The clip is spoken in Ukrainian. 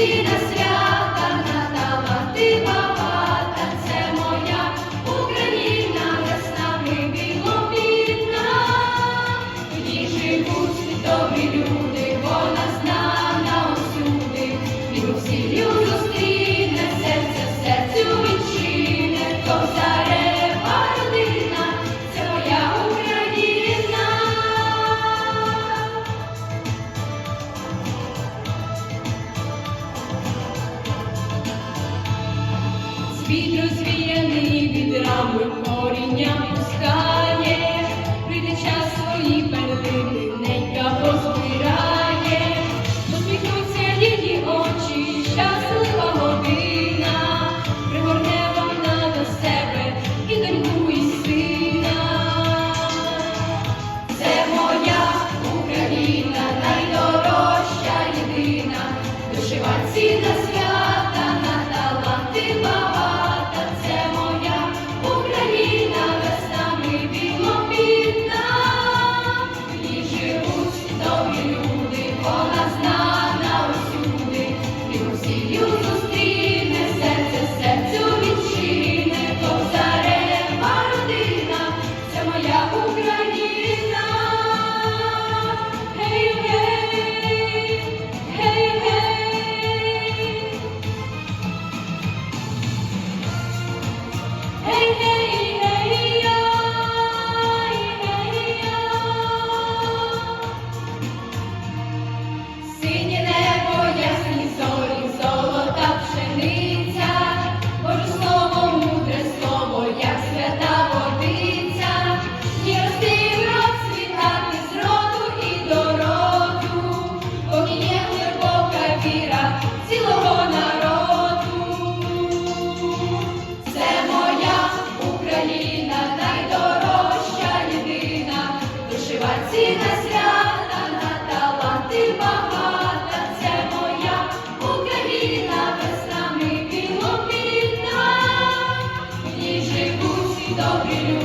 Assim. Світ розвіяний вітрами коріння пускає, прийде час свої позбирає, посміхнуться її очі, щаслива година, пригорне вона до себе і доньку, і сина. Це моя Україна, найдорожча єдина, душева ціна. don't give you.